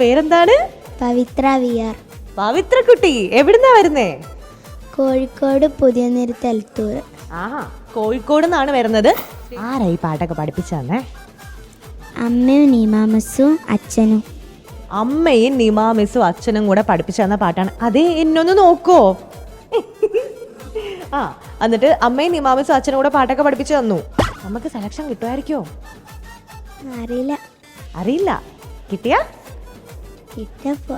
പേരെന്താണ്? പവിത്ര V R പവിത്ര കുട്ടി എവിടുന്നാ വരുന്നേ? കോഴിക്കോട് പുതിയ നിരത്തൂർ ആ കോഴിക്കോട് നിന്നാണ് വരുന്നത് ആരായി പാട്ടൊക്കെ പഠിപ്പിച്ചു തന്നെ അമ്മയും നീമാമസും അച്ഛനും. അമ്മയും നിമാമിസും അച്ഛനും കൂടെ പഠിപ്പിച്ചു തന്ന പാട്ടാണ്. അതേ എന്നൊന്ന് നോക്കോ. ആ എന്നിട്ട് അമ്മയും നിമാമിസും അച്ഛനും കൂടെ പാട്ടൊക്കെ പഠിപ്പിച്ചു തന്നു. നമുക്ക് സെലക്ഷൻ കിട്ടുമായിരിക്കോ? അറിയില്ല. അറിയില്ല. കിട്ടിയാ? കിട്ടപ്പോ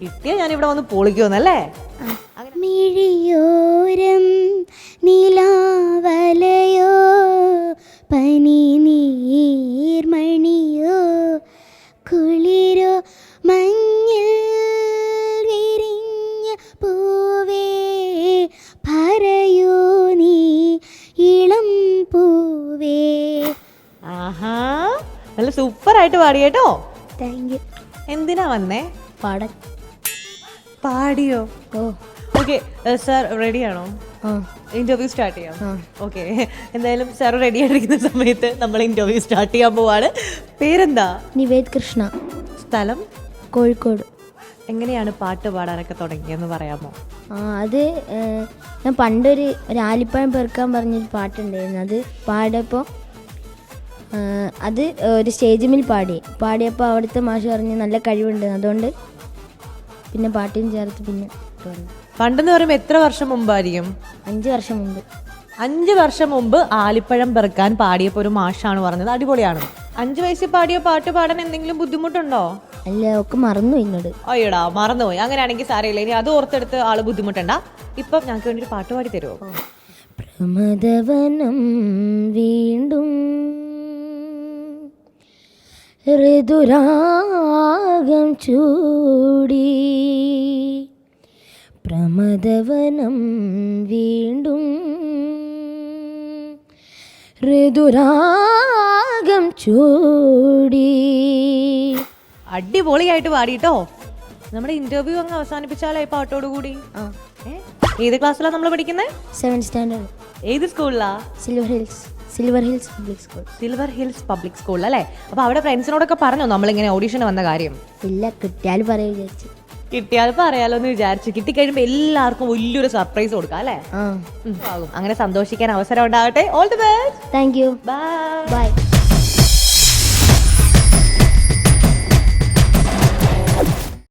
കിട്ടിയാ ഞാൻ ഇവിടെ വന്ന് പൊളിക്കുമെന്നല്ലേ? മിഴിയോരം നിലാവലയോ പനി നീർമണിയോ കുളിരോ മഞ്ഞിൽ വിരിഞ്ഞ പൂവേ പറയൂ നീ ഇളം പൂവേ. ആഹാ നല്ല സൂപ്പറായിട്ട് പാടി കേട്ടോ. Thank you. എന്തിനാ വന്നേ? പാട പാടിയോ? ഓ. ഓക്കെ സാർ റെഡിയാണോ? ആണോ ഇന്റർവ്യൂ സ്റ്റാർട്ട് ചെയ്യാം. ഓക്കെ എന്തായാലും സാർ റെഡി ആയിട്ടിരിക്കുന്ന സമയത്ത് നമ്മൾ ഇന്റർവ്യൂ സ്റ്റാർട്ട് ചെയ്യാൻ പോവാണ്. പേരെന്താ? നിവേദ് കൃഷ്ണ. സ്ഥലം? കോഴിക്കോട്. എങ്ങനെയാണ് പാട്ട് പാടാനൊക്കെ തുടങ്ങിയെന്ന് പറയാമോ? ആ അത് ഞാൻ പണ്ടൊരു ഒരു ആലിപ്പഴം പെറുക്കാൻ പറഞ്ഞൊരു പാട്ടുണ്ടായിരുന്നു. അത് പാടിയപ്പോൾ അത് ഒരു സ്റ്റേജിൽ പാടി. പാടിയപ്പോൾ അവിടുത്തെ മാഷ് പറഞ്ഞ് നല്ല കഴിവുണ്ട്. അതുകൊണ്ട് പിന്നെ പാട്ടിനും ചേർത്ത് പിന്നെ. പണ്ടെന്ന് പറയുമ്പോൾ എത്ര വർഷം മുമ്പായിരിക്കും? അഞ്ച് വർഷം മുമ്പ്. അഞ്ച് വർഷം മുമ്പ് ആലിപ്പഴം പെറുക്കാൻ പാടിയപ്പോൾ ഒരു മാഷാണ് പറഞ്ഞത്. അടിപൊളിയാണ്. അഞ്ചു വയസ്സിൽ പാടിയ പാട്ട് പാടാൻ എന്തെങ്കിലും ബുദ്ധിമുട്ടുണ്ടോ? അല്ല ഒക്കെ മറന്നു എന്നോട് അയ്യടാ മറന്നുപോയി അങ്ങനെയാണെങ്കിൽ സാരമില്ല. ഇനി അത് ഓർത്തെടുത്ത് ആൾ ബുദ്ധിമുട്ടണ്ട. ഇപ്പം ഞങ്ങൾക്ക് വേണ്ടി ഒരു പാട്ട് പാടി തരുമോ പ്രമദവനം വീണ്ടും ഋതുരാഗം ചൂടി. പ്രമദവനം വീണ്ടും ഋതുരാഗം ചൂടി. അടിപൊളിയായിട്ട് പാടിട്ടോ. നമ്മുടെ ഇന്റർവ്യൂ അങ്ങ് അവസാനിപ്പിച്ചാലേ പാട്ടോട് കൂടി? ആ. ഏത് ക്ലാസ്സിലാണ് നമ്മൾ പഠിക്കുന്നത് സെവൻ സ്റ്റാൻഡേർഡ് ഏത് സ്കൂളിലാ silver hills silver hills public school silver hills public school അല്ലേ? അപ്പൊ അവിടെ ഫ്രണ്ട്സിനോടൊക്കെ പറഞ്ഞോ നമ്മളിങ്ങനെ ഓഡീഷന് വന്ന കാര്യം? ഇല്ല കിട്ടിയാൽ പറയാൻ വിചാരിച്ചു. കിട്ടിയാൽ പറയാലോ എന്ന് വിചാരിച്ചു. കിട്ടിക്കഴിയുമ്പോൾ എല്ലാവർക്കും വലിയൊരു സർപ്രൈസ് കൊടുക്കാം അല്ലേ? അങ്ങനെ സന്തോഷിക്കാൻ അവസരം ഉണ്ടാവട്ടെ all the best thank you bye bye